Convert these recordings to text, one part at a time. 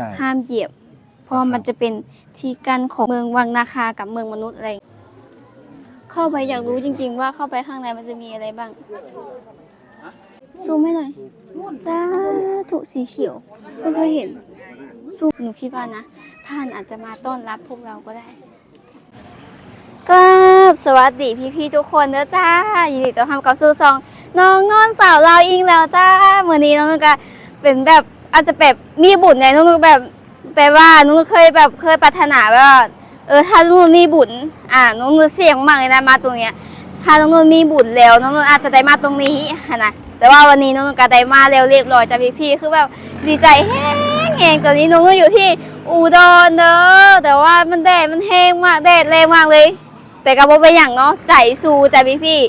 ช่ห้ามเหยียบ เพราะว่ามันจะเป็นที่กั้นของเมืองวังนาคากับเมืองมนุษย์อะไร เข้าไปอยากรู้จริง ๆ ว่าเข้าไปข้างในมันจะมีอะไรบ้าง ซูมให้หน่อยสาธุสีเขียวเพิ่งเคยเห็นซูมหนูคิดว่านะ ท่านอาจจะมาต้อนรับพวกเราก็ได้กราบสวัสดีพี่ๆทุกคนเด้อจ้ายินดีต้อนรับเข้าสู่ซอง น้องนอนสาวเราวอิงแล้วจ้าเมื่อนี้น้องนุกก็เป็นแบบ อาจจะแบบมีบุญในน้องนุกแบบแปลว่าน้องนุกเคยแบบเคยปรารถนาว่า เออถ้าน้องนุกมีบุญอ่าน้องนุกเสี่ยงมากเลยนะมาตรงเนี้ย ถ้าน้องนุกมีบุญแล้วน้องนุกอาจจะได้มาตรงนี้นะแต่ว่าวันนี้น้องนุกก็ได้มาแล้วเรียบร้อยจ้าพี่ๆคือแบบดีใจแห้งแหงตอนนี้น้องนุกอยู่ที่อุดรเด้อแต่ว่ามันแดดมันแห้งมากแดดแรงมากเลย แต่ก็บ่เป็นอย่างเนาะใจสู้จ้าพี่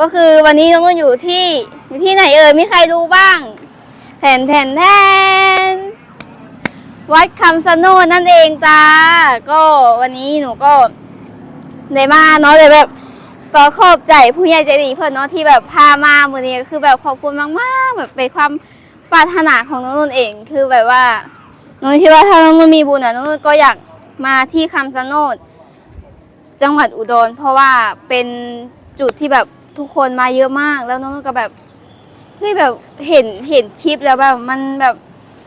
ก็คือวันนี้น้องก็อยู่ที่อยู่ที่ไหนเอ่ยมีใครรู้บ้าง แทนแทนแทนวัดคำสะโนนั่นเองจ้า ก็วันนี้หนูก็ได้มาเนาะเลยแบบ ก็ขอบใจผู้ใหญ่ใจดีเพื่อนเนาะที่แบบพามามือนี้คือแบบขอบคุณมากๆ แบบเป็นความปรารถนาของน้องนุ่นเองคือแบบว่าน้องคิดว่าถ้าน้องนุ่นมีบุญอะน้องนุ่นก็อยากมาที่คำสะโนจังหวัดอุดรเพราะว่าเป็นจุดที่แบบทุกคนมาเยอะมาก แล้วน้องก็แบบ เฮ้ยแบบเห็นเห็นคลิปแล้วแบบมันแบบ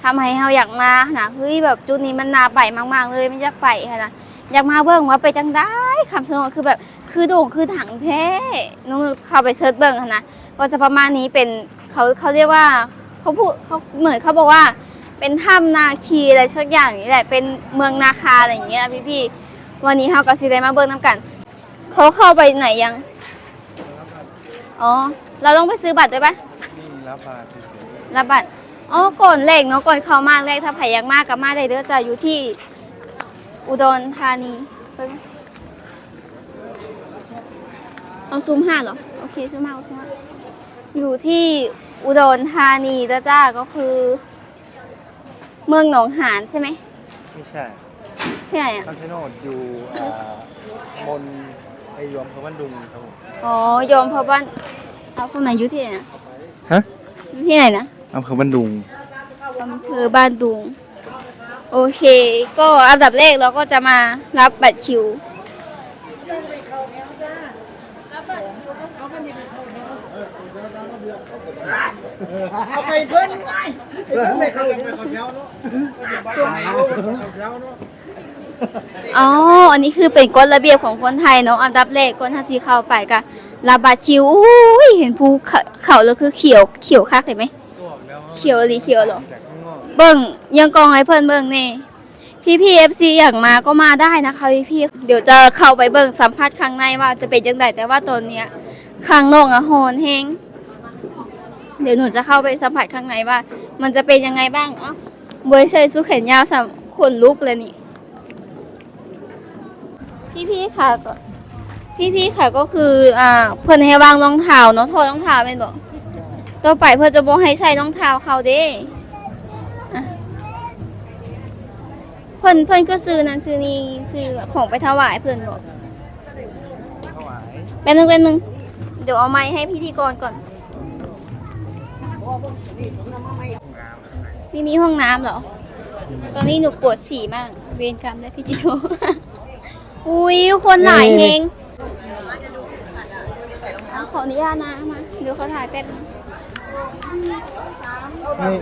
ทำให้เราอยากมานะเฮ้ยแบบจุดนี้มันนาไปมากๆเลยไม่อยากไปค่ะนะอยากมาเบิ่งว่าไปจังได้คำสนดคือแบบคือโด่งคือถังแท้น้องเข้าไปเซิร์ชเบิ่งค่ะนะก็จะประมาณนี้เป็นเขาเขาเรียกว่าเขาพูดเขาเหมือนเขาบอกว่า เป็นถ้ำนาคีอะไรสักอย่างนี่แหละเป็นเมืองนาคาอะไรอย่างเงี้ยพี่ๆวันนี้เฮากับซีได้มาเบิ่งน้ำกันเขาเข้าไปไหนยัง อ๋อ เราต้องไปซื้อบัตรด้วยปะ รับมาเฉยรับบัตรอ๋อก่อนเลขเนาะก่อนเข้ามาเลขถ้าไผอยากมากกับมาได้เด้อจะอยู่ที่ อุดรธานีไปไหมเอาซูมห้าเหรอโอเคซูมห้าเอาซูมห้าอยู่ที่อุดรธานีเด้อจ้าก็คือ เมืองหนองหานใช่ไหมๆไม่ใช่ที่ไหนอะคำชะโนดอยู่อ่าบนไอยวมพระวันดุงครับผมอ๋อยอมเพราะบ้านเอาคนไหนอยู่ที่ไหนนะฮะอยู่ ที่ไหนนะอำเภอวันดุง อำเภอบ้านดุง โอเค ก็อันดับแรกเราก็จะมารับบัตรคิว เอาไปเพิ่นไว้เพื่อนไม่เข้าไปเขาแถวเนาะตัวไหนเขาแถวเนาะ อ๋อ อันนี้คือเป็นกฎระเบียบของคนไทยเนาะ อันดับแรกคนถ้าซีเข้าไปก็รับบัตรคิวอุ้ยเห็นภูเขาแล้วคือเขียวเขียวคักเห็นไหม เขียวหรือเขียวหรอ เบิ่งยังกองให้เพื่อนเบิ่งนี่พี่พีเอฟซีอยากมาก็มาได้นะคะพี่พี่เดี๋ยวจะเข้าไปเบิ่งสัมภาษณ์ข้างในว่าจะเป็นยังไงแต่ว่าตอนเนี้ยข้างนอกอะโหนแฮงเดี๋ยวหนูจะเข้าไปสัมผัสข้างในว่า มันจะเป็นยังไงบ้างเอ๋อบวยใส่สุดแขนยาวสามขนลุกเลยนี่ พี่พี่ๆค่ะก็พี่พี่ๆค่ะก็คืออ่าเพิ่นให้วางรองเท้าเนาะถอดรองเท้าเป็นบอกต่อไปเพื่อจะบ่ให้ใส่รองเท้าเขาเด้เพิ่นเพิ่นก็ซื้อนั้นซื้อนี่ซื้อของไปถวายเพิ่นบอกถวายแป๊บนึงแป๊บนึงเดี๋ยวเอาไม้ให้พิธีกรก่อน มีมีห้องน้ำเหรอ ตอนนี้หนูปวดฉี่มาก เวรกรรมได้พิธีกร อุ้ยคนหลายเฮงขออนุญาตนะมาเดี๋ยวเขาถ่ายแป๊บนึงนี่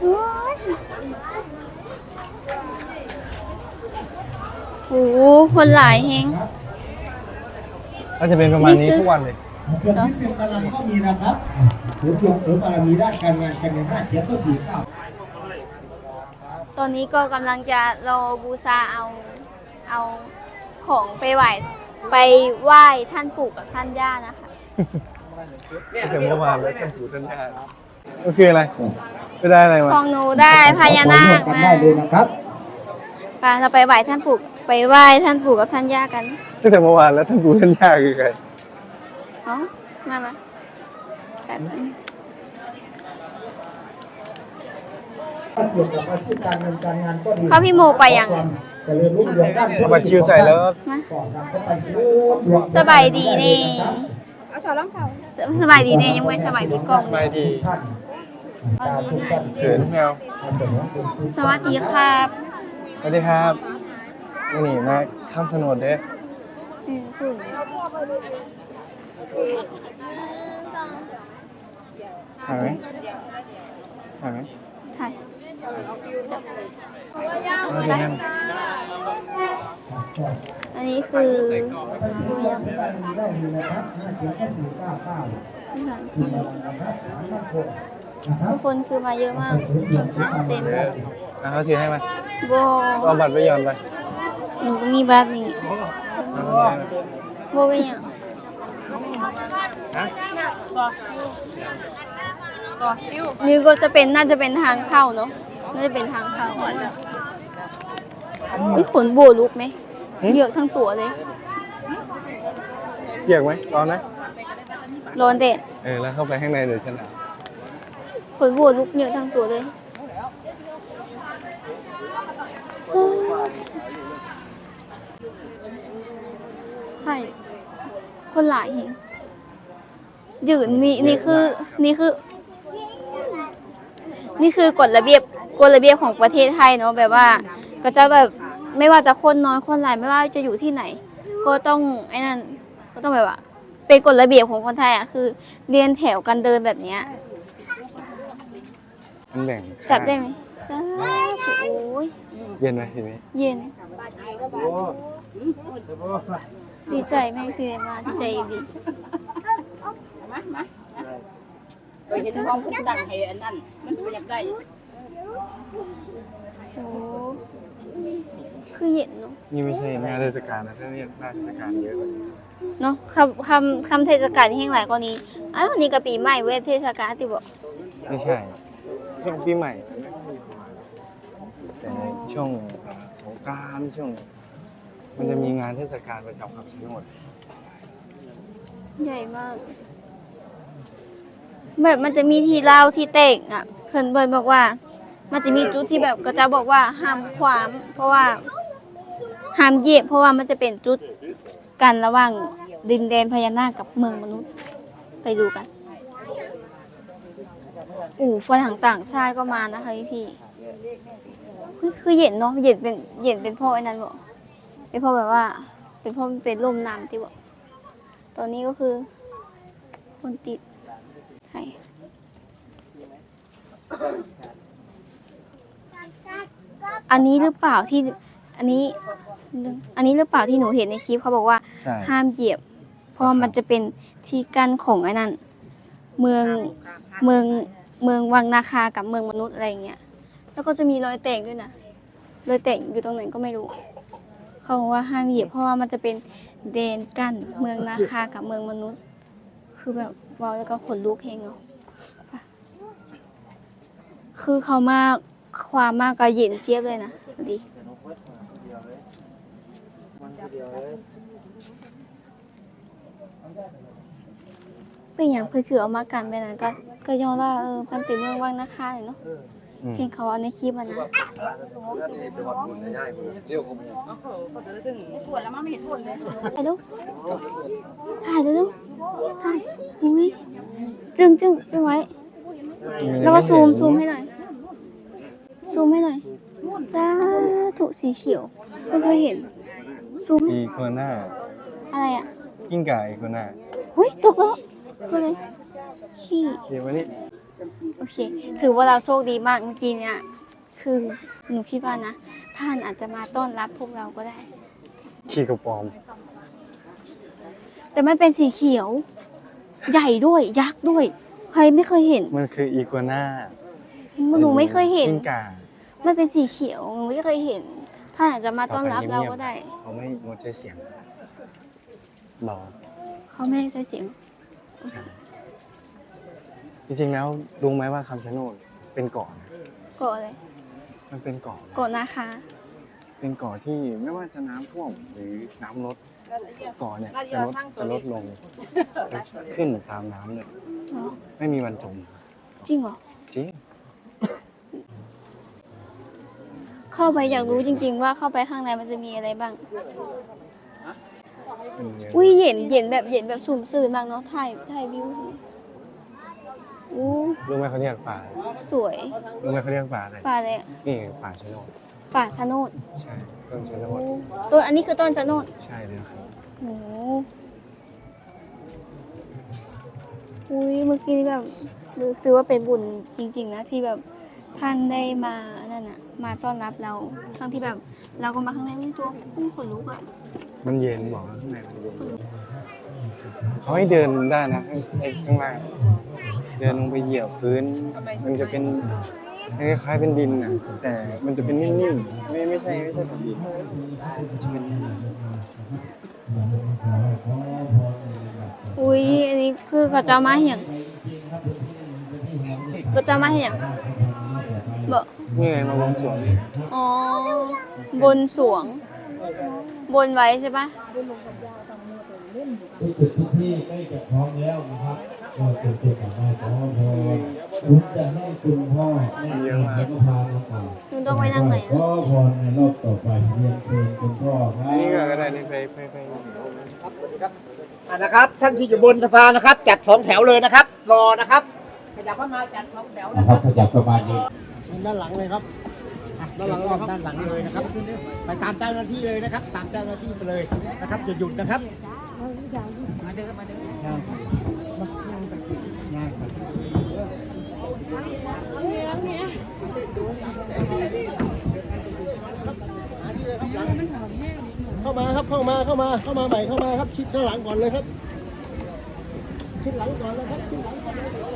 โอ้ยโอ้โหคนหลายเฮงก็จะเป็นประมาณนี้นี่คือทุกวันเลยเพื่อนที่เป็นกำลังก็มีนะครับหรือเพื่อนหรือบารมีด้านการงานการเงินห้าเสียก็สี่เก้า ตอนนี้ก็กำลังจะรอบูชาเอาเอาของไปไหว้ไปไหว้ท่านปู่กับท่านย่านะคะก็จะเมื่อวานแล้วท่านปู่ท่านย่าก็คืออะไรไปได้อะไรมาของหนูได้พญานาคกันมาได้เลยนะครับไปเราไปไหว้ท่านปู่ไปไหว้ท่านปู่กับท่านย่ากันตั้งแต่เมื่อวานแล้วท่านปู่ท่านย่าคือใคร เอ้ามามาแบบนึง เกี่ยวกับอาชีพการเงินการงานก็ดีเขาพี่โมไปยังเจริญรุ่งเรืองด้านเอาบัตรคิวใส่แล้วก็มาก่อนนำเข้าไปสู่ดวงสบายดีนี่สสบายดีเนี่ยยังไม่สบายดีกล้องสบายดีเอาดีนะเขินแมวสวัสดีครับสวัสดีครับวันนี้มาข้ามถนนเด้ออืมคือถ่ายไหมถ่ายไหมถ่ายเอาดีนั่นอันนี้คือดูยังได้อยู่นะครับห้าเสียงก็สี่เก้าเก้าสถานที่นะครับสามพันหกนะครับทุกคนคือมาเยอะมากเต็มเด้อเอาเขาถือให้มาโบเอาบัตรไปหย่อนไป หนูก็มีบัตรนี่เอาเขาถือให้มาโบเป็นยังฮะนี่ก็จะเป็นน่าจะเป็นทางเข้าเนาะ น่าจะเป็นทางเข้าอุ้ยขนโบลุกไหมเยอะทั้งตัวเลย เปียกไหมร้อนไหมร้อนแดดเออแล้วเข้าไปข้างในเดี๋ยวจะหนาวขนโบลุกเยอะทั้งตัวเลยใช่คนหลายเฮงยืนนี่นี่คือ นี่คือ นี่คือกฎระเบียบ กฎระเบียบของประเทศไทยเนาะแบบว่า ก็จะแบบไม่ว่าจะคนน้อยคนหลายไม่ว่าจะอยู่ที่ไหน ก็ต้องไอ้นั่นก็ต้องแบบว่า เป็นกฎระเบียบของคนไทยอะคือ เรียนแถวกันเดินแบบเนี้ยมันแบ่งจับได้ไหมสาธุโอ้ยเย็นไหมทีนี้เย็นดีใจแม่คือมาดีใจดีไปเห็นห้องดังให้อันนั้นมันบ่อยากได้ โอ้คือเย็นเนาะนี่ไม่ใช่หน้าเทศกาลนะถ้าเนี่ยหน้าเทศกาลเยอะกว่านี้เนาะคำคำคำเทศกาลที่แห่งหลายกว่านี้อ้าววันนี้ก็ปีใหม่เว้ยเทศกาลที่บอกไม่ใช่ ช่วงปีใหม่มันไม่ค่อยมีคนมาแต่ช่วงอ่าสงกรารช่วง มันจะมีงานเทศกาลประจำคำชะโนดใหญ่มาก แบบมันจะมีที่เล่าที่เตกอะเพิ่นเบิร์นบอกว่า มันจะมีจุดที่แบบก็จะบอกว่าห้ามขวาม เพราะว่าห้ามเหยียบเพราะว่ามันจะเป็นจุดกันระหว่างดินแดนพญานาคกับเมืองมนุษย์ ไปดูกันอู่ฝรั่งต่างชาติก็มานะคะพี่พี่เฮ้ยคือเย็นเนาะเย็นเป็นเย็นเป็นพ่อไอ้นั้นบอกเป็นพ่อแบบว่า เป็นพ่อเป็นลมน้ำที่บอกตอนนี้ก็คือ คนติดไทย อันนี้หรือเปล่าที่อันนี้ อันนี้หรือเปล่าที่หนูเห็นในคลิปเขาบอกว่า ใช่ ห้ามเหยียบ เพราะว่ามันจะเป็นที่กั้นของไอ้นั่น เมืองเมืองเมืองวังนาคากับเมืองมนุษย์อะไรอย่างเงี้ยแล้วก็จะมีรอยแตกด้วยนะรอยแตกอยู่ตรงไหนก็ไม่รู้ เขาบอกว่าห้ามเหยียบ เพราะว่ามันจะเป็นเดนกั้นเมืองนาคากับเมืองมนุษย์ คือแบบเว้าแล้วก็ขนลุกเองเนาะไปคือเขามาก ความมากก็เย็นเจี๊ยบเลยนะดีเป็นอย่างเพื่อคือเอามากันไปนั้นก็ก็ย้อนว่าเออมันเป็นเมืองว่างนะคะเนาะอืมเห็นเขาเอาในคลิปมันนะปวดแล้วมันไม่เห็นปวดเลยถ่ายรูปถ่ายรูปถ่ายอุ้ยจึงจึงจึงไว้ แล้วก็ซูมซูมให้หน่อย ซูมให้หน่อยสาธุสีเขียวเพิ่งเคยเห็น ซูมให้อีโคน่าอะไรอะกิ้งก่าอีโคน่าอุ้ยตกแล้วคืออะไรขี้เดี๋ยววันนี้โอเค ถือว่าเราโชคดีมากเมื่อกี้เนี่ยคือหนูคิดว่านะ ท่านอาจจะมาต้อนรับพวกเราก็ได้ ขี่กระปอม แต่มันเป็นสีเขียว ใหญ่ด้วย ยักษ์ด้วย ใครไม่เคยเห็น มันคืออีโคน่า หนูไม่เคยเห็นกิ้งก่ามันเป็นสีเขียวหนูไม่เคยเห็น ท่านอาจจะมาต้อนรับเราก็ได้ เขาไม่งดใช้เสียงเบาเขาไม่ให้ใช้เสียงใช่จริงๆแล้วรู้ไหมว่าคำชะโนดเป็นเกาะนะเกาะอะไรมันเป็นเกาะนะเกาะนาคาเป็นเกาะที่ไม่ว่าจะน้ำท่วมหรือน้ำลดเกาะเนี่ยจะลดจะลดลงจะขึ้นตามน้ำเลย เหรอไม่มีวันจมจริงเหรอ จริง เข้าไปอยากรู้จริง ๆ ว่าเข้าไปข้างในมันจะมีอะไรบ้างเป็นเงินอุ้ยเย็นเย็นแบบเย็นแบบสุ่มสื่นมากเนาะถ่ายถ่ายวิวเลยอู้รู้ไหมเขาเรียกป่าสวยรู้ไหมเขาเรียกป่าอะไรป่าเลยอะนี่ป่าชะโนดป่าชะโนดใช่ต้นชะโนดอู้ต้นอันนี้คือต้นชะโนดใช่เลยครับโอ้โหอุ้ยเมื่อกี้นี่แบบรู้สึกว่าเป็นบุญจริง ๆ นะที่แบบท่านได้มานั่นน่ะ มาต้อนรับเรา ทั้งที่แบบเราก็มาข้างในอุ้ยตัวอุ้ยขนลุกอะมันเย็นบอกว่าข้างในมันเย็นเขาให้เดินได้นะข้างไอ้ข้างล่าง เดินลงไปเหยียบพื้น มันจะเป็นคล้ายๆเป็นดินนะแต่มันจะเป็นนิ่มๆ ไม่ไม่ใช่ไม่ใช่แบบดินมันจะเป็นนิ่มอุ้ยอันนี้คือเขาจะเอามาให้หยังเขาจะเอามาให้หยังบอก นี่ไงมาบวงสรวงนี่อ๋อบนสวง บนไว้ใช่ปะทุกจุดทุกที่ใกล้จะพร้อมแล้วนะครับก็จะเก็บกลับมาขอพรคุณจะให้คุณพ่อแม่และก็พามาก่อนหนูต้องไปนั่งไหนขออะพรในรอบต่อไปเรียนเชิญคุณพ่อครับอันนี้ก็ก็ได้นี่ไปไปไปอะนะครับท่านที่อยู่บนสะพานนะครับ จัดสองแถวเลยนะครับ รอนะครับขยับเข้ามาจัดสองแถวนะนะคครัรับบขยับเข้ามาดี ด้านหลังเลยครับด้านหลังรอบด้านหลังเลยนะครับ ไปตามเจ้าหน้าที่เลยนะครับ ตามเจ้าหน้าที่ไปเลยนะครับจะหยุดนะครับง่ายครับเข้ามาครับเข้ามาเข้ามาเข้ามาใหม่เข้ามาครับชิดด้านหลังก่อนเลยครับชิดหลังก่อนเลยครับชิดหลังก่อนเลยชิดต่อ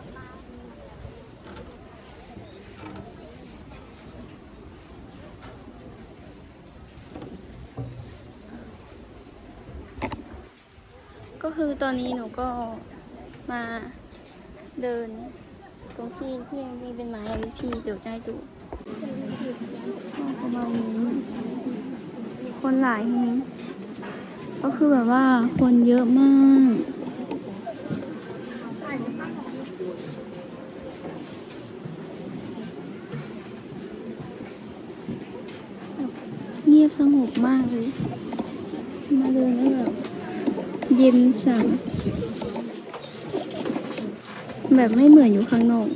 ก็คือตอนนี้หนูก็มาเดินตรงที่ที่ยังมีเป็นไม้อะพี่เดี๋ยวจะให้ดูประมาณนี้ คนหลายทีก็คือแบบว่าคนเยอะมาก เงียบสงบมากเลย มาเดินแล้วแบบ เย็นสั่งแบบไม่เหมือนอยู่ข้างนอก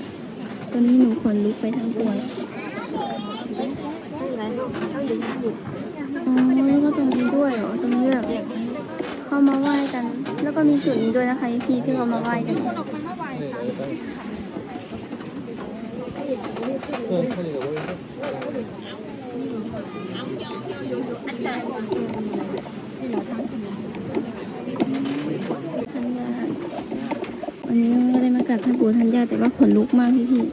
ตอนนี้หนูขนลุกไปทั้งตัวแล้วอ๋อแล้วก็ตรงนี้ด้วยเหรอ ตรงนี้แบบเข้ามาไหว้กัน แล้วก็มีจุดนี้ด้วยนะคะพี่ที่เขามาไหว้กัน ทันยาวันนี้ก็ได้มากับท่านปู่ทันยาแต่ว่าขนลุกมากพี่พี่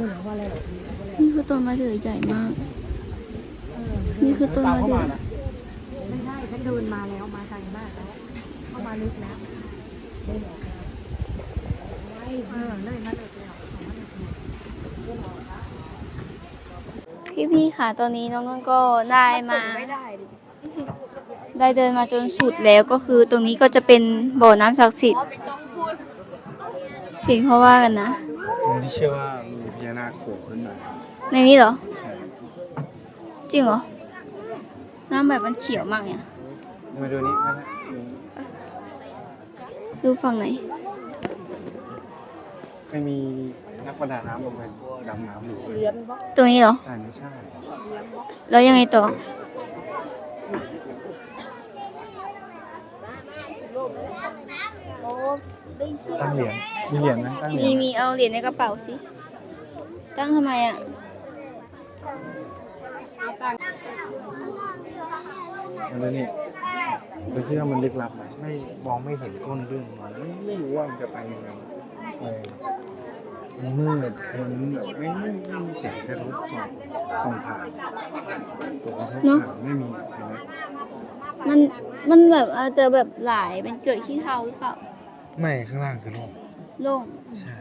นี่คือต้นมะเดื่อใหญ่มาก นี่คือต้นมะเดื่อไม่ใช่ฉันเดินมาแล้วมาไกลมากแล้วเข้ามาลึกแล้วเออเลยมาเลยแล้วพี่พี่ๆค่ะตอนนี้น้องนุ่นก็ได้มาไม่ได้ดิได้เดินมาจนสุดแล้วก็คือตรงนี้ก็จะเป็นบ่อน้ำศักดิ์สิทธิ์เห็นเขาว่ากันนะผมที่เชื่อว่ามีพญานาค โผล่ขึ้นมาในนี้เหรอ ใช่จริงเหรอ น้ำแบบมันเขียวมากเนี่ยมาดูนี่มานะดูฝั่งไหน เคยมีนักประดาน้ำลงไปดำน้ำอยู่เหรียญบล็อกตรงนี้เหรอแต่ไม่ใช่ แล้วยังไงต่อเตั้งเหรียญมีเหรียญไหมตั้งเหรียมีญมีเอาเหรียญในกระเป๋าสิ ตั้งทำไมอะแล้วนี่ไปเชื่อมันลึกลับไหมไม่มองไม่เห็นก้นเรื่องมันไม่ไม่รู้ว่ามันจะไปยังไงเลยมันมืดมันแบบไม่ไม่ไม่มีแสงสะท้อนส่องส่องผ่านตัวกระทบเนอะผ่านไม่มีเห็นไหมมันมันแบบอาจจะแบบหลายเป็นเกิดขี้เทาหรือเปล่า ไม่ข้างล่างคือโลกโล่งใช่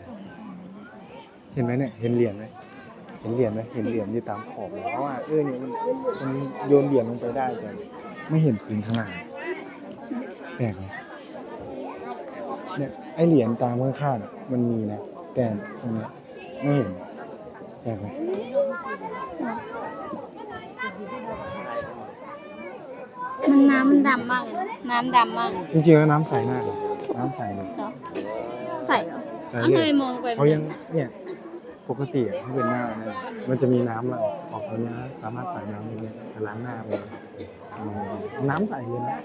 เห็นไหมเนี่ย เห็นเหรียญไหมเห็นเหรียญไหมเห็นเหรียญอยู่ตามขอบเพราะว่าเออเนี่ยมันมันโยนเหรียญลงไปได้แต่ไม่เห็นพื้นข้างล่างแปลกไหมเนี่ยไอเหรียญตามข้างๆอะมันมีนะแต่ตรงเนี้ยไม่เห็นแปลกไหมมันน้ำมันดำมากเลยนะน้ำดำมากจริงๆแล้วน้ำใสมากเลยน้ำใสเลยเหรอใส่เหรอใสอ้าวเลทำไมยมองไปเขายังเนี่ย ปกติอะถ้าเป็นหน้าเนี่ยมันจะมีน้ำอะออกตรงเนี้ยสามารถปัดน้ำตรงเนี้ยไปล้างหน้าไปอืมน้ำใสเลยนะ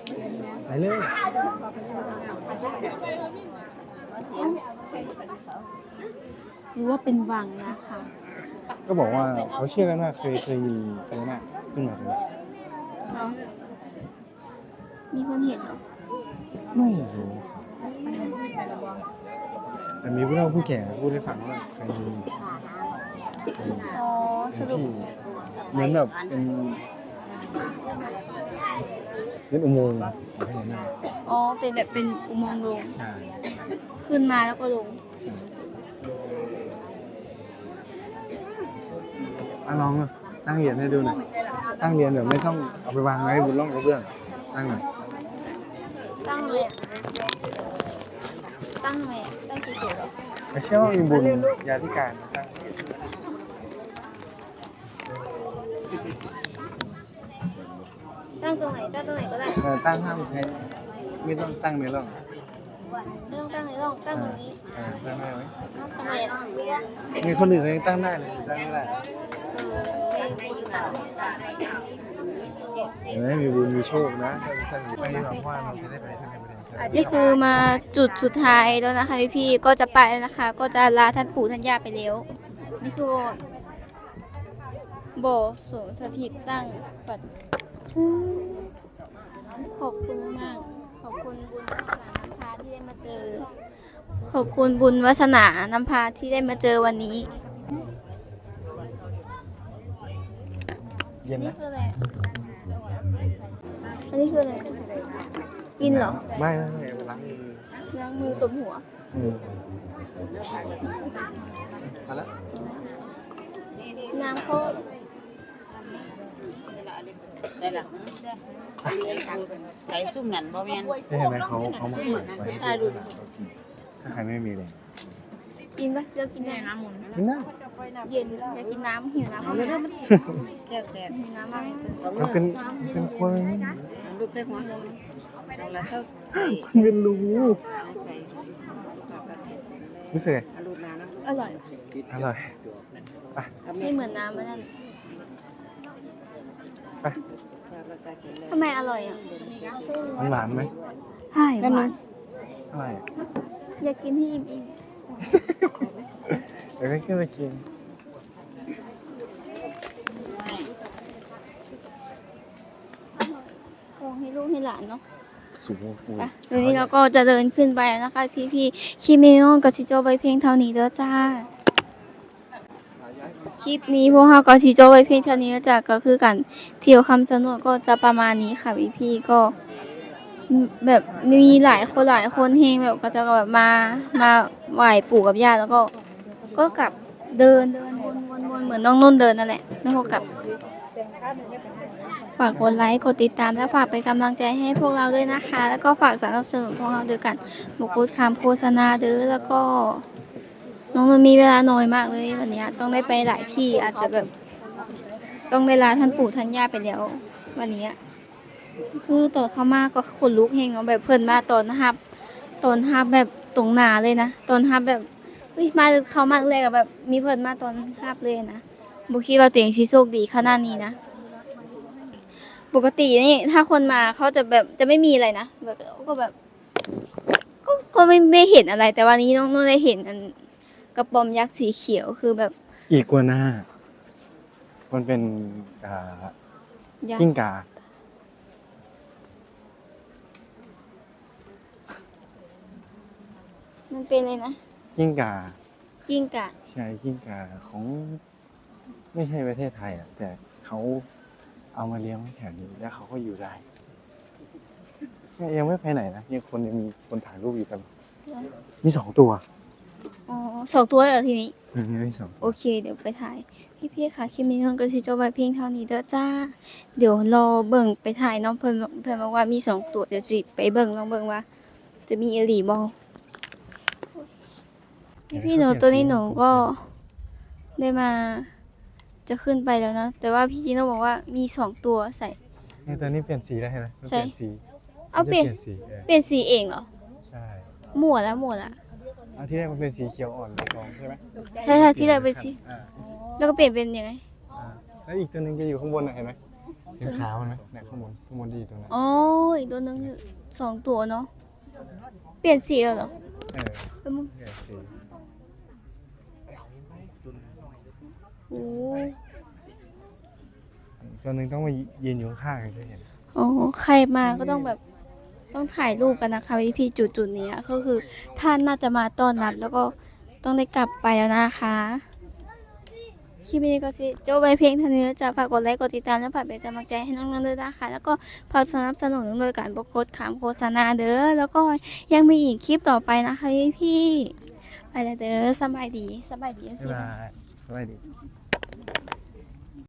ใสเลย หรือว่าเป็นวังนะคะก็บอกว่าเขาเชื่อกันว่าเคยเคยมีพญานาคขึ้นมาเลยเนาะมีคนเห็นเหรอไม่รู้ครับ แต่มีผู้เฒ่าผู้แก่พูดให้ฟังว่าเคยมีเคยมีอ๋อสรุป ที่เหมือนแบบเป็นเป็นอุโมงค์ของพญานาคอ๋อ เป็นแบบเป็นอุโมงค์ลง ใช่ขึ้นมาแล้วก็ลง อะลองเลยตั้งเหรียญให้ดูหน่อยตั้งเหรียญแบบไม่ต้องเอาไปวางไว้บนร่องกระเบื้องตั้งหน่อยตั้งเลยอะ ตั้งเลยอะตั้งเฉยๆเหรอไม่เชื่อว่ามีบุญญาธิการตั้งตั้งตรงไหนตั้งตรงไหนก็ได้เออตั้งห้ามใช้ไม่ต้องตั้งในร่องไม่ต้องตั้งในร่องตั้งตรงนี้เออตั้งได้ไหมทำไมอะมีคนอื่นเขายังตั้งได้เลยตั้งไม่ได้เออไม่บุญนะเห็นไหมมีบุญมีโชคนะตั้งอยู่ไปดีกว่าเพราะว่าเราจะได้ไปข้างในประเด็ นครับนี่คือมาจุดสุดท้ายแล้วนะคะพี่ๆก็จะไปแล้วนะคะ ก็จะลาท่านปู่ท่านย่าไปแล้ว นี่คือโบสถ์โบสถ์สวนสถิตตั้งปัจจุขอบคุณมากๆขอบคุณบุญวาสนาน้ำพาที่ได้มาเจอ ขอบคุณบุญวาสนาน้ำพาที่ได้มาเจอวันนี้เย็นนี่นะคืออะไรอะอันนี้คืออะไร กินเหรอ ไม่ไม่ไม่เอาไปล้างมือล้างมือตบหัว อืมมาแล้วน้ำเขาได้ละใส่ซุ่มนั่นบ่แม่นนี่เห็นไหมเขาเขามาขายไว้ให้ดูถ้าใครไม่มีเลยกินปะเลือกกินได้น้ำหมุนกินได้เย็นอยากกินน้ำหิวน้ำมากเลยแก้วแตกหิวน้ำมากเลยสองมันเป็นเป็นคนลูกใส่หัว เอาละเท่ามันเป็นรูใส่รู้สึกไงเอาลูกนานะอร่อย อร่อยไม่เหมือนน้ำมันนั่นไปทำไมอร่อยอะมันหวานไหมใช่หวานอร่อยอยากกินให้อิ่มเดี๋ยวก็ขึ้นไปกินๆของให้ลูกให้หลานเนาะ สูงฟูไปเดี๋ยวนี้เราก็จะเดินขึ้นไปแล้วนะคะ พี่ๆคลิปนี้น้องกับชิโจไว้เพียงเท่านี้เด้อจ้า คลิปนี้พวกเราก็ชิโจไว้เพียงเท่านี้แล้วจ้ะก็คือกันเที่ยวคำสนุกก็จะประมาณนี้ค่ะพี่ๆก็ แบบมีหลายคนหลายคนเฮงแบบก็จะแบบมามาไหว้ปู่กับย่าแล้วก็ ก็กลับเดินเดินวนวนวนเหมือนน้องนุ่นเดินนั่นแหละแล้วก็กลับ ฝากกดไลค์ กดติดตาม และฝากเป็นกำลังใจให้พวกเราด้วยนะคะ แล้วก็ฝากสนับสนุนพวกเราด้วยกันบุกุดคำโฆษณาด้อแล้วก็น้องนนมีเวลาน้อยมากเลยวันนี้ต้องได้ไปหลายที่อาจจะแบบ ต้องได้ลาท่านปู่ท่านย่าไปแล้ววันนี้คือตอนเข้ามาก็ขนลุกเฮงเอาแบบเพิ่นมาตอนฮับตอนฮับแบบตรงหนาเลยนะตอนฮับแบบเฮ้ยมาเขามาแรกแบบ มีเพิ่นมาตอนฮับเลยนะบุคิดว่าตัวเองสิโชคดีขนาดนี้นะ ปกตินี่ถ้าคนมาเขาจะแบบจะไม่มีอะไรนะแบบก็แบบ ก็ก็ไม่ไม่เห็นอะไร แต่วันนี้น้องนุ่นได้เห็นอันกระป๋อมยักษ์สีเขียวคือแบบอีกัวน่ามันเป็นอ่ายักกิ้งษ์กามันเป็นเลยนะกิ้งกากิ้งก่า ใช่กิ้งกาของ ไม่ใช่ประเทศไทยอะแต่เขา เอามาเลี้ยงไว้แถวนี้แล้วเขาก็อยู่ได้เนี่ยยังไม่ไปไหนนะยังคนยังมีคนถ่ายรูปอยู่กันมีสองตัวอ๋อสองตัวเลยเหรอทีนี้อืมมีสองตัวโอเค เดี๋ยวไปถ่าย พี่พี่ๆค่ะคลิปนี้น้องก็สิจบไว้เพียงเท่านี้เด้อจ้า เดี๋ยวรอเบิ่งไปถ่ายน้องเพิ่นบอกเพิ่นบอกว่ามีสองตัวเดี๋ยวสิไปเบิ่งลองเบิ่งว่า จะมีอีหลีบ่พี่พี่ๆหนูตัวนี้หนูก็ได้มา จะขึ้นไปแล้วนะ แต่ว่าพี่จีโน่บอกว่ามีสองตัวใส่เนี่ยตัวนี้เปลี่ยนสีได้ไหมมันใช่เปลี่ยนสีเอาเปลี่ยน มันจะสีเออเปลี่ยนสีเองเหรอใช่มั่วแล้วมั่วละ เอาที่แรกมันเป็นสีเขียวอ่อนใบตองใช่ไหมใช่ใช่ที่แรกเป็นสี อ่าแล้วก็เปลี่ยนเป็นยังไง อ่าแล้วอีกตัวหนึงจะอยู่ข้างบนน่ะเห็นไหมเห็นขามันไหมเนี่ยข้างบนข้างบนที่อยู่ตรงนั้นอ๋อ อีกตัวหนึงคือสองตัวเนาะ เปลี่ยนสีแล้วเหรอเออเอ้ยมึงเปลี่ยนสี อ้อีกตัวหนึงต้องมายืนอยู่ข้างๆถึงจะเห็นโอ้ใครมาก็ต้องแบบต้องถ่ายรูปกันนะคะพี่พี่จุดจุดๆนี้ก็คือท่านน่าจะมาต้อนรับแล้วก็ต้องได้กลับไปแล้วนะคะคลิปนี้ก็สิจบไปเพียงเท่านี้แล้วจะฝากกดไลค์กดติดตามและฝากเป็นกำลังใจให้น้องๆด้วยนะคะแล้วก็ฝากสนับสนุนโดยการบกกดขามโฆษณาเด้อแล้วก็ยังมีอีกคลิปต่อไปนะคะพี่พี่ๆไปแล้วเด้อสบายดีสบายดีบ๊ายสิบายสวัสดี